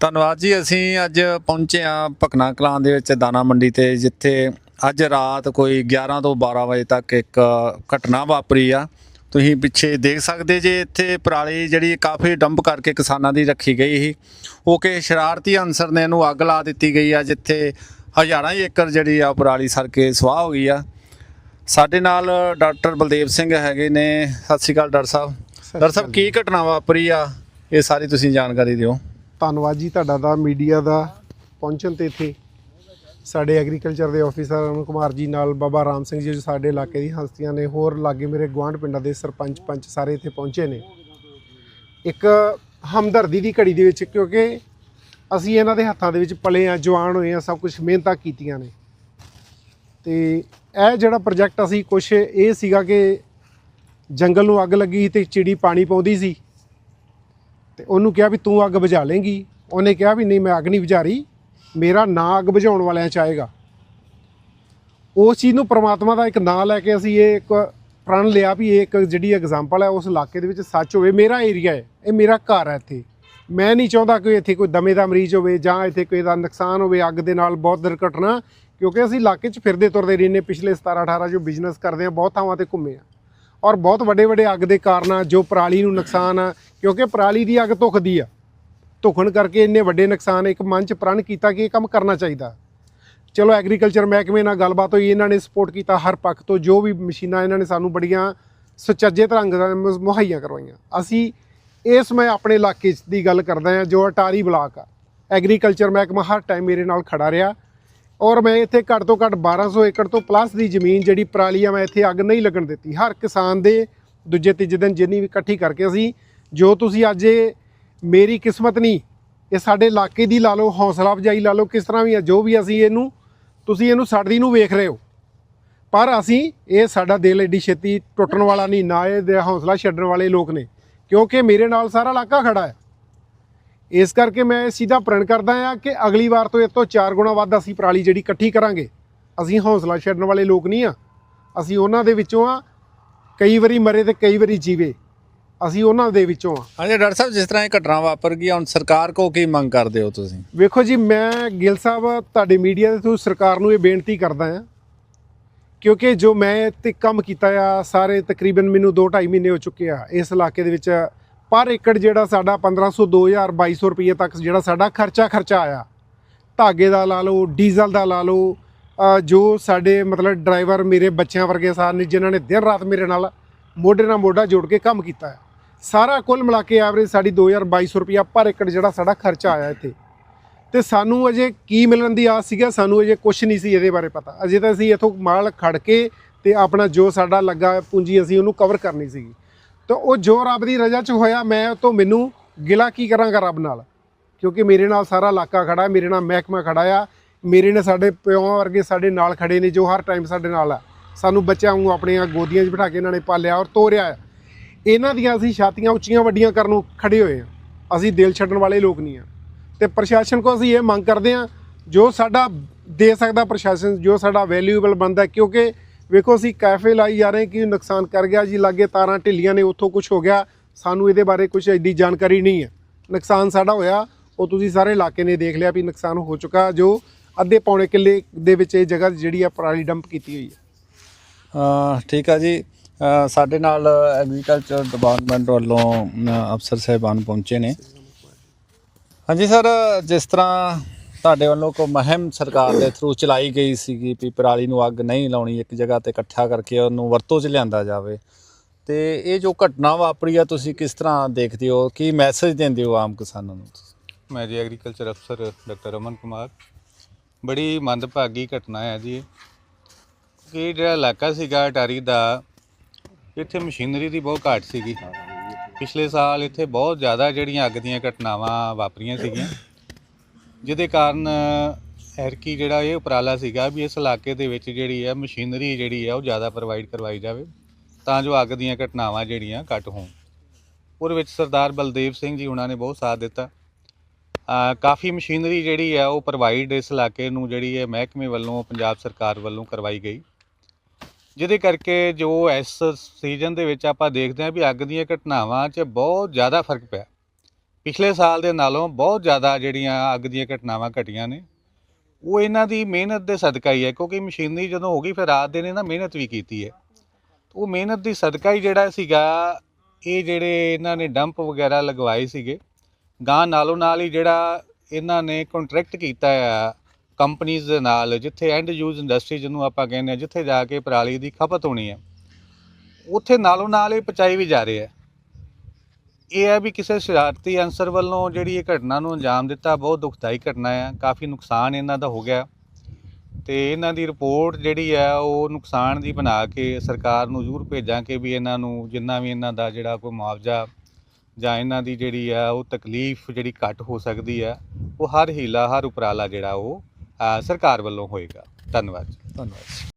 ਧੰਨਵਾਦ ਜੀ। ਅਸੀਂ ਅੱਜ ਪਹੁੰਚੇ ਆ ਭਕਨਾ ਕਲਾਂ ਦੇ ਵਿੱਚ ਦਾਣਾ ਮੰਡੀ ਤੇ, ਜਿੱਥੇ ਅੱਜ ਰਾਤ ਕੋਈ 11 ਤੋਂ 12 ਵਜੇ ਤੱਕ ਇੱਕ ਘਟਨਾ ਵਾਪਰੀ ਆ। ਤੁਸੀਂ ਪਿੱਛੇ ਦੇਖ ਸਕਦੇ ਜੇ ਇੱਥੇ ਪਰਾਲੀ ਜਿਹੜੀ ਕਾਫੀ ਡੰਪ ਕਰਕੇ ਕਿਸਾਨਾਂ ਦੀ ਰੱਖੀ ਗਈ ਸੀ। ਉਹ ਕਿ ਸ਼ਰਾਰਤੀ ਅਨਸਰ ਨੇ ਇਹਨੂੰ ਅੱਗ ਲਾ ਦਿੱਤੀ ਗਈ ਆ, ਜਿੱਥੇ ਹਜ਼ਾਰਾਂ ਏਕੜ ਜਿਹੜੀ ਆ ਪਰਾਲੀ ਸੜ ਕੇ ਸਵਾਹ ਹੋ ਗਈ ਆ। ਸਾਡੇ ਨਾਲ ਡਾਕਟਰ ਬਲਦੇਵ ਸਿੰਘ ਹੈਗੇ ਨੇ। ਸਤਿ ਸ਼੍ਰੀ ਅਕਾਲ ਡਾਕਟਰ ਸਾਹਿਬ। ਡਾਕਟਰ ਸਾਹਿਬ, ਕੀ ਘਟਨਾ ਵਾਪਰੀ ਆ? ਇਹ ਸਾਰੀ ਤੁਸੀਂ ਜਾਣਕਾਰੀ ਦਿਓ। ਧੰਨਵਾਦ ਜੀ ਤੁਹਾਡਾ ਦਾ, ਮੀਡੀਆ ਦਾ ਪਹੁੰਚਣ ਤੇ ਇੱਥੇ। ਸਾਡੇ ਐਗਰੀਕਲਚਰ ਦੇ ਆਫੀਸਰ ਅਰੁਣ ਕੁਮਾਰ ਜੀ ਨਾਲ ਬਾਬਾ ਰਾਮ ਸਿੰਘ ਜੀ ਜੋ ਸਾਡੇ ਇਲਾਕੇ ਦੀ ਹਸਤੀਆਂ ਨੇ, ਹੋਰ ਲਾਗੇ ਮੇਰੇ ਗਵਾਂਢ ਪਿੰਡਾਂ ਦੇ ਸਰਪੰਚ ਪੰਚ ਸਾਰੇ ਇੱਥੇ ਪਹੁੰਚੇ ਨੇ। ਇੱਕ ਹਮਦਰਦੀ ਦੀ ਘੜੀ ਦੇ ਵਿੱਚ, ਕਿਉਂਕਿ ਅਸੀਂ ਇਹਨਾਂ ਦੇ ਹੱਥਾਂ ਦੇ ਵਿੱਚ ਪਲੇ ਆ ਜਵਾਨ ਹੋਏ ਆ ਸਭ ਕੁਝ ਮਿਹਨਤਾਂ ਕੀਤੀਆਂ ਨੇ। ਤੇ ਇਹ ਜਿਹੜਾ ਪ੍ਰੋਜੈਕਟ ਅਸੀਂ ਕੁਝ ਇਹ ਸੀਗਾ ਕਿ ਜੰਗਲ ਨੂੰ ਅੱਗ ਲੱਗੀ ਸੀ ਤੇ ਚਿੜੀ ਪਾਣੀ ਪਾਉਂਦੀ ਸੀ। ਤੇ ਉਹਨੂੰ ਕਿਹਾ ਵੀ ਤੂੰ ਅੱਗ ਬੁਝਾ ਲੇਂਗੀ। ਉਹਨੇ ਕਿਹਾ ਵੀ ਨਹੀਂ, ਮੈਂ ਅੱਗ ਨਹੀਂ ਬੁਝਾ ਮੇਰਾ ਨਾਂ ਅੱਗ ਬੁਝਾਉਣ ਵਾਲਿਆਂ ਚ ਆਏਗਾ। ਉਸ ਚੀਜ਼ ਨੂੰ ਪ੍ਰਮਾਤਮਾ ਦਾ ਇੱਕ ਨਾਂ ਲੈ ਕੇ ਅਸੀਂ ਇਹ ਇੱਕ ਪ੍ਰਣ ਲਿਆ ਵੀ ਇਹ ਇੱਕ ਜਿਹੜੀ ਐਗਜ਼ਾਮਪਲ ਹੈ, ਉਸ ਇਲਾਕੇ ਦੇ ਵਿੱਚ ਸੱਚ ਹੋਵੇ, ਮੇਰਾ ਏਰੀਆ ਹੈ, ਇਹ ਮੇਰਾ ਘਰ ਹੈ ਇੱਥੇ। ਮੈਂ ਨਹੀਂ ਚਾਹੁੰਦਾ ਕਿ ਇੱਥੇ ਕੋਈ ਦਮੇ ਦਾ ਮਰੀਜ਼ ਹੋਵੇ ਜਾਂ ਇੱਥੇ ਕੋਈ ਦਾ ਨੁਕਸਾਨ ਹੋਵੇ, ਅੱਗ ਦੇ ਨਾਲ ਬਹੁਤ ਦੁਰਘਟਨਾ, ਕਿਉਂਕਿ ਅਸੀਂ ਇਲਾਕੇ 'ਚ ਫਿਰਦੇ ਤੁਰਦੇ ਰਹਿੰਦੇ ਪਿਛਲੇ 17 18 ਜੋ ਬਿਜ਼ਨਸ ਕਰਦੇ ਆ ਬਹੁਤ ਥਾਵਾਂ ਤੇ ਘੁੰਮੇ ਆ ਔਰ ਬਹੁਤ ਵੱਡੇ ਵੱਡੇ ਅੱਗ ਦੇ ਕਾਰਨ ਜੋ ਪਰਾਲੀ ਨੂੰ ਨੁਕਸਾਨ ਆ, ਕਿਉਂਕਿ ਪਰਾਲੀ ਦੀ ਅੱਗ ਧੁਖਦੀ ਆ। ਧੁਖਣ ਕਰਕੇ ਇੰਨੇ ਵੱਡੇ ਨੁਕਸਾਨ ਇੱਕ ਮਨ ਚ ਪ੍ਰਣ ਕੀਤਾ ਕਿ ਇਹ ਕੰਮ ਕਰਨਾ ਚਾਹੀਦਾ। ਚਲੋ ਐਗਰੀਕਲਚਰ ਮਹਿਕਮੇ ਨਾਲ ਗੱਲਬਾਤ ਹੋਈ, ਇਹਨਾਂ ਨੇ ਸਪੋਰਟ ਕੀਤਾ ਹਰ ਪੱਖ ਤੋਂ, ਜੋ ਵੀ ਮਸ਼ੀਨਾਂ ਇਹਨਾਂ ਨੇ ਸਾਨੂੰ ਬੜੀਆਂ ਸੁਚੱਜੇ ਢੰਗ ਨਾਲ ਮੁਹੱਈਆ ਕਰਵਾਈਆਂ। ਅਸੀਂ ਇਸ ਮੈਂ ਆਪਣੇ ਇਲਾਕੇ 'ਚ ਦੀ ਗੱਲ ਕਰਦਾ ਹਾਂ, ਜੋ ਅਟਾਰੀ ਬਲਾਕ ਆ। ਐਗਰੀਕਲਚਰ ਮਹਿਕਮਾ ਹਰ ਟਾਈਮ ਮੇਰੇ ਨਾਲ ਖੜਾ ਰਿਹਾ। ਔਰ ਮੈਂ ਇੱਥੇ ਘੱਟ ਤੋਂ ਘੱਟ 1200 ਏਕੜ ਤੋਂ ਪਲੱਸ ਦੀ ਜ਼ਮੀਨ ਜਿਹੜੀ ਪਰਾਲੀ ਆ, ਮੈਂ ਇੱਥੇ ਅੱਗ ਨਹੀਂ ਲੱਗਣ ਦਿੱਤੀ। ਹਰ ਕਿਸਾਨ ਦੇ ਦੂਜੇ ਤੀਜੇ ਦਿਨ ਜਿੰਨੀ ਵੀ ਇਕੱਠੀ ਕਰਕੇ ਅਸੀਂ, ਜੋ ਤੁਸੀਂ ਅੱਜ ਇਹ ਮੇਰੀ ਕਿਸਮਤ ਨਹੀਂ, ਇਹ ਸਾਡੇ ਇਲਾਕੇ ਦੀ ਲਾ ਲਓ, ਹੌਸਲਾ ਅਫਜਾਈ ਲਾ ਲਓ, ਕਿਸ ਤਰ੍ਹਾਂ ਵੀ ਆ, ਜੋ ਵੀ ਅਸੀਂ ਇਹਨੂੰ, ਤੁਸੀਂ ਇਹਨੂੰ ਸੜਦੀ ਨੂੰ ਵੇਖ ਰਹੇ ਹੋ। ਪਰ ਅਸੀਂ, ਇਹ ਸਾਡਾ ਦਿਲ ਏਡੀ ਛੇਤੀ ਟੁੱਟਣ ਵਾਲਾ ਨਹੀਂ, ਨਾ ਇਹ ਦੇ ਹੌਸਲਾ ਛੱਡਣ ਵਾਲੇ ਲੋਕ ਨੇ, ਕਿਉਂਕਿ ਮੇਰੇ ਨਾਲ ਸਾਰਾ ਇਲਾਕਾ ਖੜਾ ਹੈ। ਇਸ ਕਰਕੇ ਮੈਂ ਸਿੱਧਾ ਪ੍ਰਣ ਕਰਦਾ ਹਾਂ ਕਿ ਅਗਲੀ ਵਾਰ ਤੋਂ ਇਹ ਤੋਂ ਚਾਰ ਗੁਣਾ ਵੱਧ ਅਸੀਂ ਪਰਾਲੀ ਜਿਹੜੀ ਇਕੱਠੀ ਕਰਾਂਗੇ। ਅਸੀਂ ਹੌਸਲਾ ਛੱਡਣ ਵਾਲੇ ਲੋਕ ਨਹੀਂ ਆ। ਅਸੀਂ ਉਹਨਾਂ ਦੇ ਵਿੱਚੋਂ ਆ ਕਈ ਵਾਰੀ ਮਰੇ ਤੇ ਕਈ ਵਾਰੀ ਜੀਵੇ। ਅਸੀਂ ਉਹਨਾਂ ਦੇ ਵਿੱਚੋਂ ਆ। ਹਾਂਜੀ ਡਾਕਟਰ ਸਾਹਿਬ ਜਿਸ ਤਰ੍ਹਾਂ ਇਹ ਘਟਨਾ ਵਾਪਰ ਗਈ ਹੁਣ ਸਰਕਾਰ ਕੋ ਕੀ ਮੰਗ ਕਰਦੇ ਹੋ ਤੁਸੀਂ? ਵੇਖੋ ਜੀ ਮੈਂ ਗਿੱਲ ਸਾਹਿਬ ਤੁਹਾਡੇ ਮੀਡੀਆ ਦੇ ਥਰੂ ਸਰਕਾਰ ਨੂੰ ਇਹ ਬੇਨਤੀ ਕਰਦਾ ਹਾਂ। ਕਿਉਂਕਿ ਜੋ ਮੈਂ ਤੇ ਕੰਮ ਕੀਤਾ ਆ ਸਾਰੇ ਤਕਰੀਬਨ ਮੈਨੂੰ 2.5 ਮਹੀਨੇ ਹੋ ਚੁੱਕੇ ਆ ਇਸ ਇਲਾਕੇ ਦੇ ਵਿੱਚ ਪਰ ਏਕੜ ਜਿਹੜਾ ਸਾਡਾ 1500 2000 2200 ਰੁਪਏ ਤੱਕ ਜਿਹੜਾ ਸਾਡਾ ਖਰਚਾ ਖਰਚਾ ਆਇਆ। ਧਾਗੇ ਦਾ ਲਾ ਲਓ, ਡੀਜ਼ਲ ਦਾ ਲਾ ਲਓ ਜੋ ਸਾਡੇ ਮਤਲਬ ਡਰਾਈਵਰ ਮੇਰੇ ਬੱਚਿਆਂ ਵਰਗੇ ਸਾਰ ਨੇ, ਜਿਨ੍ਹਾਂ ਨੇ ਦਿਨ ਰਾਤ ਮੇਰੇ ਨਾਲ ਮੋਢੇ ਨਾਲ ਮੋਢਾ ਜੋੜ ਕੇ ਕੰਮ ਕੀਤਾ ਹੈ। ਸਾਰਾ ਕੁੱਲ ਮਿਲਾ ਕੇ ਐਵਰੇਜ ਸਾਡੀ 2200 ਰੁਪਇਆ ਪਰ ਏਕੜ ਜਿਹੜਾ ਸਾਡਾ ਖਰਚਾ ਆਇਆ ਇੱਥੇ। ਤੇ ਸਾਨੂੰ ਅਜੇ ਕੀ ਮਿਲਣ ਦੀ ਆਸ ਸੀਗਾ, ਸਾਨੂੰ ਅਜੇ ਕੁਝ ਨਹੀਂ ਸੀ ਇਹਦੇ ਬਾਰੇ ਪਤਾ। ਅਜੇ ਤਾਂ ਅਸੀਂ ਇਥੋਂ ਮਾਲ ਖੜ ਕੇ ਤੇ ਆਪਣਾ ਜੋ ਸਾਡਾ ਲੱਗਾ ਪੂੰਜੀ ਅਸੀਂ ਉਹਨੂੰ ਕਵਰ ਕਰਨੀ ਸੀਗੀ। ਤਾਂ ਉਹ ਜੋ ਰੱਬ ਦੀ ਰਜ਼ਾ 'ਚ ਹੋਇਆ, ਮੈਂ ਉਹ ਤੋਂ ਮੈਨੂੰ ਗਿਲਾ ਕੀ ਕਰਾਂਗਾ ਰੱਬ ਨਾਲ? ਕਿਉਂਕਿ ਮੇਰੇ ਨਾਲ ਸਾਰਾ ਇਲਾਕਾ ਖੜਾ ਮੇਰੇ ਨਾਲ ਮਹਿਕਮਾ ਖੜਾ ਆ। ਮੇਰੇ ਨੇ ਸਾਡੇ ਪਿਓ ਵਰਗੇ ਸਾਡੇ ਨਾਲ ਖੜੇ ਨੇ ਜੋ ਹਰ ਟਾਈਮ ਸਾਡੇ ਨਾਲ ਆ। ਸਾਨੂੰ ਬੱਚਿਆਂ ਨੂੰ ਆਪਣੀਆਂ ਗੋਦੀਆਂ 'ਚ ਬਿਠਾ ਕੇ ਇਹਨਾਂ ਨੇ ਪਾਲਿਆ ਔਰ ਤੋਰਿਆ ਹੈ। ਇਹਨਾਂ ਦੀਆਂ ਅਸੀਂ ਛਾਤੀਆਂ ਉੱਚੀਆਂ ਵੱਡੀਆਂ ਕਰਨ ਨੂੰ ਖੜੇ ਹੋਏ ਆ। ਅਸੀਂ ਦਿਲ ਛੱਡਣ ਵਾਲੇ ਲੋਕ ਨਹੀਂ ਆ। ਤੇ ਪ੍ਰਸ਼ਾਸਨ ਕੋ ਅਸੀਂ ਇਹ ਮੰਗ ਕਰਦੇ ਆ, ਜੋ ਸਾਡਾ ਦੇ ਸਕਦਾ ਪ੍ਰਸ਼ਾਸਨ, ਜੋ ਸਾਡਾ ਵੈਲਿਊਏਬਲ ਬੰਦਾ ਕਿਉਂਕਿ ਵੇਖੋ, ਅਸੀਂ ਕੈਫੇ ਲਾਈ ਜਾ ਰਹੇ ਕਿ ਨੁਕਸਾਨ ਕਰ ਗਿਆ ਜੀ? ਲਾਗੇ ਤਾਰਾਂ ਢਿੱਲੀਆਂ ਨੇ, ਉੱਥੋਂ ਕੁਝ ਹੋ ਗਿਆ। ਸਾਨੂੰ ਇਹਦੇ ਬਾਰੇ ਕੁਝ ਐਡੀ ਜਾਣਕਾਰੀ ਨਹੀਂ ਹੈ। ਨੁਕਸਾਨ ਸਾਡਾ ਹੋਇਆ। ਉਹ ਤੁਸੀਂ ਸਾਰੇ ਇਲਾਕੇ ਨੇ ਦੇਖ ਲਿਆ ਵੀ ਨੁਕਸਾਨ ਹੋ ਚੁੱਕਾ, ਜੋ ਅੱਧੇ ਪੌਣੇ ਕਿੱਲੇ ਦੇ ਵਿੱਚ ਇਹ ਜਗ੍ਹਾ ਜਿਹੜੀ ਆ ਪਰਾਲੀ ਡੰਪ ਕੀਤੀ ਹੋਈ ਹੈ। ਠੀਕ ਆ ਜੀ। ਸਾਡੇ ਨਾਲ ਐਗਰੀਕਲਚਰ ਡਿਪਾਰਟਮੈਂਟ ਵੱਲੋਂ ਅਫਸਰ ਸਾਹਿਬਾਨ ਪਹੁੰਚੇ ਨੇ। ਹਾਂਜੀ ਸਰ ਜਿਸ ਤਰ੍ਹਾਂ ਤੁਹਾਡੇ ਵੱਲੋਂ ਕੋ ਮਹਿਮ ਸਰਕਾਰ ਦੇ ਥਰੂ ਚਲਾਈ ਗਈ ਸੀਗੀ ਵੀ ਪਰਾਲੀ ਨੂੰ ਅੱਗ ਨਹੀਂ ਲਾਉਣੀ, ਇੱਕ ਜਗ੍ਹਾ ਤੇ ਇਕੱਠਾ ਕਰਕੇ ਉਹਨੂੰ ਵਰਤੋਂ 'ਚ ਲਿਆਂਦਾ ਜਾਵੇ। ਤੇ ਇਹ ਜੋ ਘਟਨਾ ਵਾਪਰੀ ਆ, ਤੁਸੀਂ ਕਿਸ ਤਰ੍ਹਾਂ ਦੇਖਦੇ ਹੋ? ਕੀ ਮੈਸੇਜ ਦਿੰਦੇ ਹੋ ਆਮ ਕਿਸਾਨਾਂ ਨੂੰ? ਮੈਂ ਜੀ ਐਗਰੀਕਲਚਰ ਅਫਸਰ ਡਾਕਟਰ ਰਮਨ ਕੁਮਾਰ। ਬੜੀ ਮੰਦਭਾਗੀ ਘਟਨਾ ਹੈ ਜੀ। ਇਹ। ਕਿ ਜਿਹੜਾ ਇਲਾਕਾ ਸੀਗਾ ਅਟਾਰੀ ਦਾ, ਇੱਥੇ ਮਸ਼ੀਨਰੀ ਦੀ ਬਹੁਤ ਘਾਟ ਸੀਗੀ। ਪਿਛਲੇ ਸਾਲ ਇੱਥੇ ਬਹੁਤ ਜ਼ਿਆਦਾ ਜਿਹੜੀਆਂ ਅੱਗ ਦੀਆਂ ਘਟਨਾਵਾਂ ਵਾਪਰੀਆਂ ਸੀਗੀਆਂ। ਜਿਹਦੇ ਕਾਰਨ ਐਰਕੀ ਜਿਹੜਾ ਇਹ ਉਪਰਾਲਾ ਸੀਗਾ ਵੀ ਇਸ ਇਲਾਕੇ ਦੇ ਵਿੱਚ ਜਿਹੜੀ ਹੈ ਮਸ਼ੀਨਰੀ ਜਿਹੜੀ ਹੈ ਉਹ ਜ਼ਿਆਦਾ ਪ੍ਰੋਵਾਈਡ ਕਰਵਾਈ ਜਾਵੇ, ਤਾਂ ਜੋ ਅੱਗ ਦੀਆਂ ਘਟਨਾਵਾਂ ਜਿਹੜੀਆਂ ਘੱਟ ਹੋਣ। ਉਹਦੇ ਵਿੱਚ ਸਰਦਾਰ ਬਲਦੇਵ ਸਿੰਘ ਜੀ ਉਹਨਾਂ ਨੇ ਬਹੁਤ ਸਾਥ ਦਿੱਤਾ। ਕਾਫੀ ਮਸ਼ੀਨਰੀ ਜਿਹੜੀ ਹੈ ਉਹ ਪ੍ਰੋਵਾਈਡ ਇਸ ਇਲਾਕੇ ਨੂੰ ਜਿਹੜੀ ਹੈ ਮਹਿਕਮੇ ਵੱਲੋਂ, ਪੰਜਾਬ ਸਰਕਾਰ ਵੱਲੋਂ ਕਰਵਾਈ ਗਈ। ਜਿਹਦੇ ਕਰਕੇ ਜੋ ਇਸ ਸੀਜ਼ਨ ਦੇ ਵਿੱਚ ਆਪਾਂ ਦੇਖਦੇ ਹਾਂ ਵੀ ਅੱਗ ਦੀਆਂ ਘਟਨਾਵਾਂ 'ਚ ਬਹੁਤ ਜ਼ਿਆਦਾ ਫ਼ਰਕ ਪਿਆ। ਪਿਛਲੇ ਸਾਲ ਦੇ ਨਾਲੋਂ ਬਹੁਤ ਜ਼ਿਆਦਾ ਜਿਹੜੀਆਂ ਅੱਗ ਦੀਆਂ ਘਟਨਾਵਾਂ ਘਟੀਆਂ ਨੇ, ਉਹ ਇਹਨਾਂ ਦੀ ਮਿਹਨਤ ਦੇ ਸਦਕਾ ਹੀ ਹੈ, ਕਿਉਂਕਿ ਮਸ਼ੀਨਰੀ ਜਦੋਂ ਹੋ ਗਈ ਫਿਰ ਰਾਤ ਨੇ ਨਾ ਮਿਹਨਤ ਵੀ ਕੀਤੀ ਹੈ। ਉਹ ਮਿਹਨਤ ਦੀ ਸਦਕਾ ਹੀ ਜਿਹੜਾ ਸੀਗਾ, ਇਹ ਜਿਹੜੇ ਇਹਨਾਂ ਨੇ ਡੰਪ ਵਗੈਰਾ ਲਗਵਾਏ ਸੀਗੇ ਗਾਂ ਨਾਲੋਂ ਨਾਲ ਹੀ ਜਿਹੜਾ ਇਹਨਾਂ ਨੇ ਕੰਟਰੈਕਟ ਕੀਤਾ ਆ ਕੰਪਨੀਆਂ ਦੇ ਨਾਲ, ਜਿੱਥੇ ਐਂਡ ਯੂਜ਼ ਇੰਡਸਟਰੀ ਜਿਹਨੂੰ ਆਪਾਂ ਕਹਿੰਦੇ ਆ ਜਿੱਥੇ ਜਾ ਕੇ ਪਰਾਲੀ ਦੀ ਖਪਤ ਹੋਣੀ ਹੈ, ਉੱਥੇ ਨਾਲੋਂ ਨਾਲ ਹੀ ਪਚਾਈ ਵੀ ਜਾ ਰਹੇ ਹੈ ਇਹ ਹੈ ਵੀ ਕਿਸੇ ਸ਼ਰਾਰਤੀ ਅਨਸਰ ਵੱਲੋਂ ਜਿਹੜੀ ਇਹ ਘਟਨਾ ਨੂੰ ਅੰਜਾਮ ਦਿੱਤਾ, ਬਹੁਤ ਦੁਖਦਾਈ ਘਟਨਾ ਹੈ, ਕਾਫੀ ਨੁਕਸਾਨ ਇਹਨਾਂ ਦਾ ਹੋ ਗਿਆ। ਤੇ ਇਹਨਾਂ ਦੀ ਰਿਪੋਰਟ ਜਿਹੜੀ ਹੈ, ਉਹ ਨੁਕਸਾਨ ਦੀ ਬਣਾ ਕੇ ਸਰਕਾਰ ਨੂੰ ਜ਼ਰੂਰ ਭੇਜਾਂ ਕਿ ਵੀ ਇਹਨਾਂ ਨੂੰ ਜਿੰਨਾ ਵੀ ਇਹਨਾਂ ਦਾ ਜਿਹੜਾ ਕੋਈ ਮੁਆਵਜ਼ਾ ਜਾਂ ਇਹਨਾਂ ਦੀ ਜਿਹੜੀ ਆ ਉਹ ਤਕਲੀਫ ਜਿਹੜੀ ਘੱਟ ਹੋ ਸਕਦੀ ਹੈ, ਉਹ ਹਰ ਹੀਲਾ, ਹਰ ਉਪਰਾਲਾ ਜਿਹੜਾ ਉਹ ਸਰਕਾਰ ਵੱਲੋਂ ਹੋਏਗਾ। ਧੰਨਵਾਦ ਧੰਨਵਾਦ